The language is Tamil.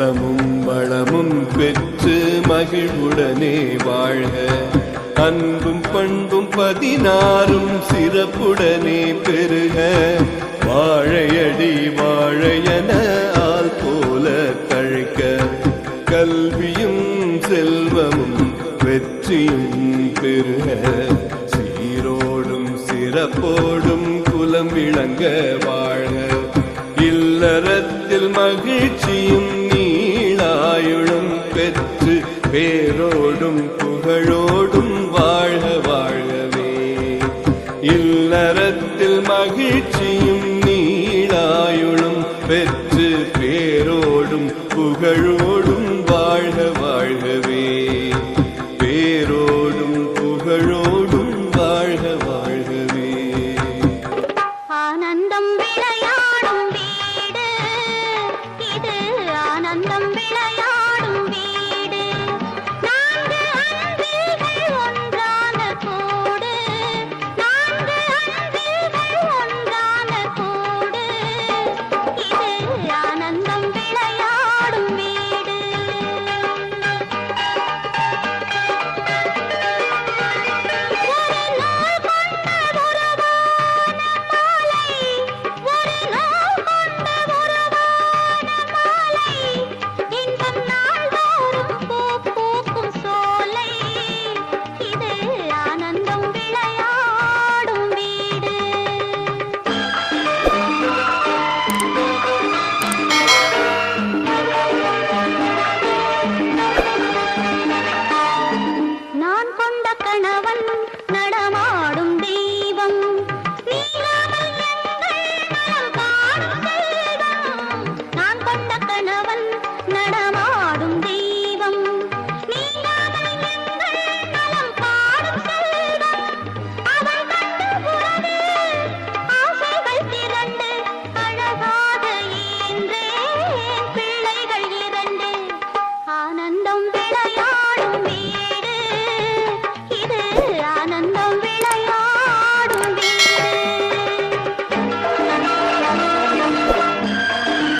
நலமும் வளமும் பெற்று மகிழ்வுடனே வாழ்க அன்பும் பண்பும் பதினாறும் சிறப்புடனே பெருக. வாழையடி வாழையன ஆள் போல தழைக்க. கல்வியும் செல்வமும் வெற்றியும் பெருக. சீரோடும் சிறப்போடும் குலம் விளங்க வாழ்க இல்லறத்தில் மகிழ்ச்சியும் பெற்று பேரோடும் புகழோடும் வாழ்க வாழவே. இல்லறத்தில் மகிழ்ச்சியும் நீளாயுளும் பெற்று பேரோடும் புகழோடும் வாழ்க வாழ்கவே பேரோடும் புகழோடும் வாழ்க வாழ்கவே